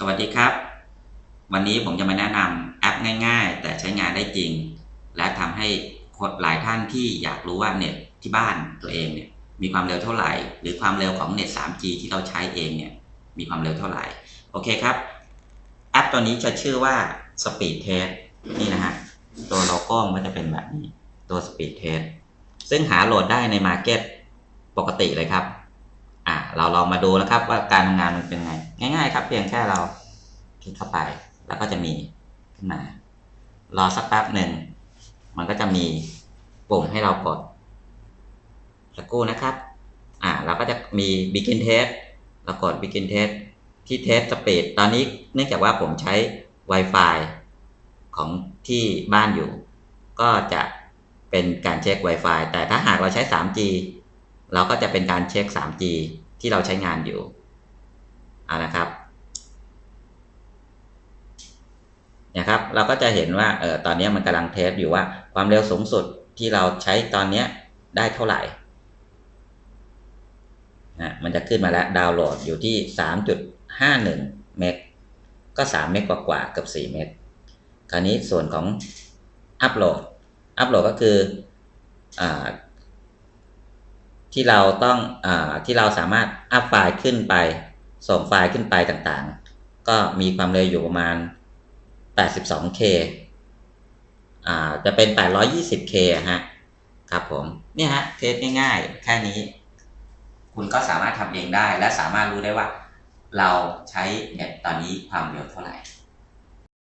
สวัสดีครับ วันนี้ผมจะมาแนะนำแอปง่ายๆ แต่ใช้งานได้จริง และทำให้คนหลายท่านที่อยากรู้ว่าเน็ตที่บ้านตัวเองเนี่ยมีความเร็วเท่าไหร่ หรือความเร็วของเน็ต 3G ที่เราใช้เองเนี่ยมีความเร็วเท่าไหร่ โอเคครับ แอปตัวนี้จะชื่อว่า Speed Test นี่นะฮะ ตัวโลโก้มันจะเป็นแบบนี้ ตัว Speed Test ซึ่งหาโหลดได้ใน Market ปกติเลยครับ เราลองมาดูนะครับ ว่าการทำงานมันเป็นไง ง่าย ๆ ครับ เพียงแค่เราคลิกเข้าไป แล้วก็จะมีขึ้นมา รอสักแป๊บหนึ่ง มันก็จะมีปุ่มให้เรากดสักครู่นะครับ อ่า เราก็จะมี begin test เรากด begin test ที่ test speed ตอนนี้เนื่องจากว่าผมใช้ Wi-Fi ของที่บ้านอยู่ ก็จะเป็นการเช็ค Wi-Fi แต่ถ้าหากเราใช้ 3G เราก็จะเป็นการเช็ค 3G ที่เราใช้งานอยู่เอานะครับนะครับ เราก็จะเห็นว่าเออตอนนี้มันกำลังเทสอยู่ว่าความเร็วสูงสุดที่เราใช้ตอนนี้ได้เท่าไหร่นะมันจะขึ้นมาแล้วดาวน์โหลดอยู่ที่ 3.51 เมกก็ 3 เมกกว่าๆเกือบ4 เมกคราวนี้ส่วนของอัปโหลด อัปโหลดก็คืออ ที่เราต้องอที่เราสามารถอัพไฟล์ขึ้นไป ส่งไฟล์ขึ้นไปต่างๆ ก็มีความเร็วอยู่ประมาณ 82K อ่าจะเป็น 820K ฮะครับผมเนี่ยฮะเทสง่ายๆ แค่นี้ คุณก็สามารถทำเองได้ และสามารถรู้ได้ว่า เราใช้เน็ตตอนนี้ความเร็วเท่าไหร่